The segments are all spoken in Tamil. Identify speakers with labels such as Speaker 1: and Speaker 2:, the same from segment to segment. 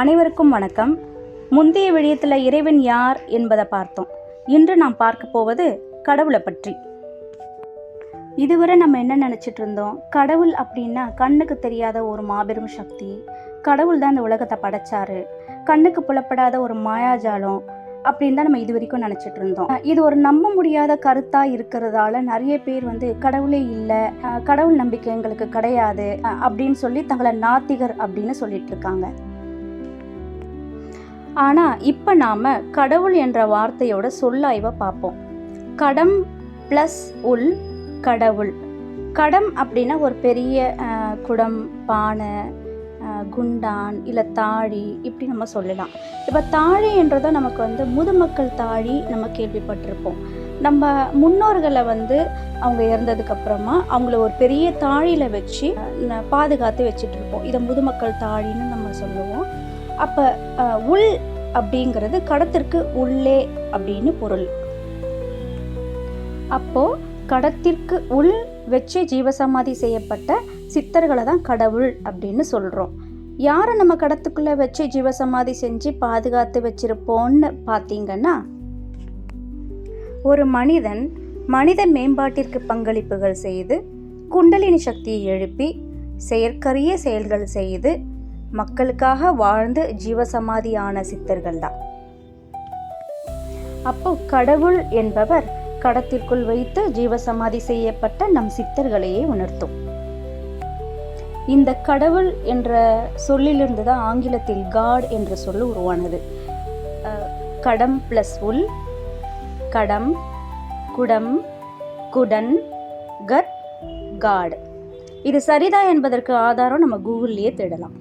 Speaker 1: அனைவருக்கும் வணக்கம். முந்தைய விடயத்தில் இறைவன் யார் என்பதை பார்த்தோம். இன்று நாம் பார்க்க போவது கடவுளை பற்றி. இதுவரை நம்ம என்ன நினச்சிட்டு இருந்தோம்? கடவுள் அப்படின்னா கண்ணுக்கு தெரியாத ஒரு மாபெரும் சக்தி. கடவுள் தான் இந்த உலகத்தை படைச்சாரு. கண்ணுக்கு புலப்படாத ஒரு மாயாஜாலம் அப்படின்னு தான் நம்ம இது வரைக்கும் நினச்சிட்டு இருந்தோம். இது ஒரு நம்ப முடியாத கருத்தாக இருக்கிறதால நிறைய பேர் வந்து கடவுளே இல்லை கடவுள் நம்பிக்கை எங்களுக்கு கிடையாது அப்படின்னு சொல்லி தங்களை நாத்திகர் அப்படின்னு சொல்லிட்டு இருக்காங்க. ஆனால் இப்போ நாம் கடவுள் என்ற வார்த்தையோட சொல்லாய்வை பார்ப்போம் கடம் ப்ளஸ் உள் கடவுள். கடம் அப்படின்னா ஒரு பெரிய குடம் பானை குண்டான் இல்லை தாழி இப்படி நம்ம சொல்லலாம். இப்போ தாழி என்றதை நமக்கு வந்து முதுமக்கள் தாழி நம்ம கேள்விப்பட்டிருப்போம். நம்ம முன்னோர்களை வந்து அவங்க இறந்ததுக்கப்புறமா அவங்கள ஒரு பெரிய தாழியில் வச்சு பாதுகாத்து வச்சுட்டு இருப்போம். இதை முதுமக்கள் தாழின்னு நம்ம சொல்லுவோம். அப்போ உள் அப்படிங்கிறது கடத்திற்கு உள்ளே அப்படின்னு பொருள். அப்போ கடத்திற்கு உள் வச்சு ஜீவசமாதி செய்யப்பட்ட சித்தர்களை தான் கடவுள் அப்படின்னு சொல்கிறோம் யாரை நம்ம கடத்துக்குள்ளே வச்சு ஜீவசமாதி செஞ்சு பாதுகாத்து வச்சிருப்போம்னு பார்த்தீங்கன்னா ஒரு மனிதன் மனித மேம்பாட்டிற்கு பங்களிப்புகள் செய்து குண்டலினி சக்தியை எழுப்பி செயற்கரிய செயல்கள் செய்து மக்களுக்காக வாழ்ந்து ஜீவசமாதியான சித்தர்கள் தான் அப்போ கடவுள் என்பவர் கடத்திற்குள் வைத்து ஜீவசமாதி செய்யப்பட்ட நம் சித்தர்களையே உணர்த்தும். இந்த கடவுள் என்ற சொல்லிலிருந்து தான் ஆங்கிலத்தில் காட் என்ற சொல் உருவானது. கடம் ப்ளஸ் உல் கடம் குடம் குடன் கட் காட். இது சரிதா என்பதற்கு ஆதாரம் நம்ம கூகுள்லேயே தேடலாம்.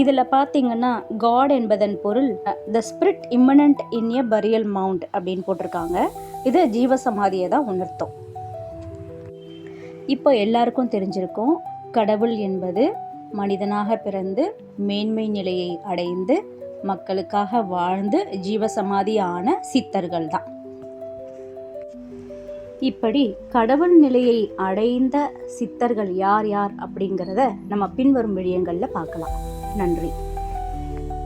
Speaker 1: இதில் பார்த்தீங்கன்னா காட் என்பதன் பொருள் the spirit இம்மனண்ட் in a பரியல் mount அப்படின்னு போட்டிருக்காங்க. இது ஜீவசமாதியை தான் உணர்த்தும். இப்போ எல்லாருக்கும் தெரிஞ்சிருக்கும் கடவுள் என்பது மனிதனாக பிறந்து மேன்மை நிலையை அடைந்து மக்களுக்காக வாழ்ந்து ஜீவசமாதியான சித்தர்கள் தான். இப்படி கடவுள் நிலையை அடைந்த சித்தர்கள் யார் யார் அப்படிங்கிறத நம்ம பின்வரும் விடயங்களில் பார்க்கலாம். நன்றி.